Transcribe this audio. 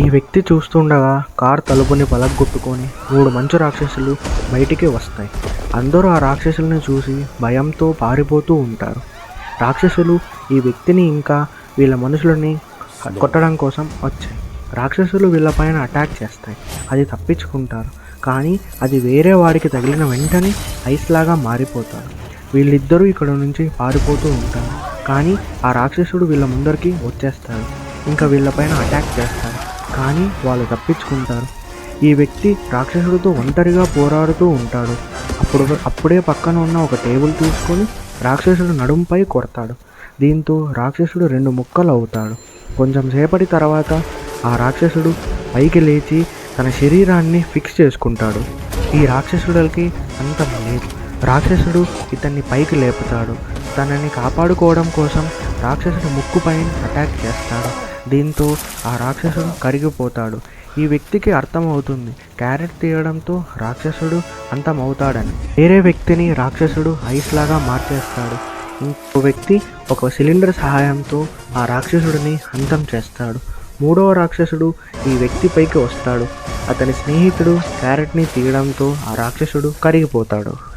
ఈ వ్యక్తి చూస్తుండగా కార్ తలుపుని పలగొట్టుకొని మూడు మంచు రాక్షసులు బయటికి వస్తాయి. అందరూ ఆ రాక్షసుల్ని చూసి భయంతో పారిపోతూ ఉంటారు. రాక్షసులు ఈ వ్యక్తిని ఇంకా వీళ్ళ మనుషులని కొట్టడం కోసం వచ్చాయి. రాక్షసులు వీళ్ళపైన అటాక్ చేస్తాయి. అది తప్పించుకుంటారు. కానీ అది వేరే వాడికి తగిలిన వెంటనే ఐస్ లాగా మారిపోతారు. వీళ్ళిద్దరూ ఇక్కడ నుంచి పారిపోతూ ఉంటారు. కానీ ఆ రాక్షసుడు వీళ్ళ ముందరికి వచ్చేస్తాడు. ఇంకా వీళ్ళపైన అటాక్ చేస్తాడు. కానీ వాళ్ళు తప్పించుకుంటారు. ఈ వ్యక్తి రాక్షసుడితో ఒంటరిగా పోరాడుతూ ఉంటాడు. అప్పుడు అప్పుడే పక్కన ఉన్న ఒక టేబుల్ తీసుకొని రాక్షసుడు నడుంపై కొడతాడు. దీంతో రాక్షసుడు రెండు ముక్కలు అవుతాడు. కొంచెం సేపటి తర్వాత ఆ రాక్షసుడు పైకి లేచి తన శరీరాన్ని ఫిక్స్ చేసుకుంటాడు. ఈ రాక్షసుడికి అంతం లేదు. రాక్షసుడు ఇతన్ని పైకి లేపుతాడు. తనని కాపాడుకోవడం కోసం రాక్షసుడు ముక్కుపై అటాక్ చేస్తాడు. దీంతో ఆ రాక్షసుడు కరిగిపోతాడు. ఈ వ్యక్తికి అర్థమవుతుంది. క్యారెట్ తీయడంతో రాక్షసుడు అంతమవుతాడని. వేరే వ్యక్తిని రాక్షసుడు ఐస్ లాగా మార్చేస్తాడు. ఇంకో వ్యక్తి ఒక సిలిండర్ సహాయంతో ఆ రాక్షసుడిని అంతం చేస్తాడు. మూడవ రాక్షసుడు ఈ వ్యక్తిపైకి వస్తాడు. అతని స్నేహితుడు క్యారెట్ని తీయడంతో ఆ రాక్షసుడు కరిగిపోతాడు.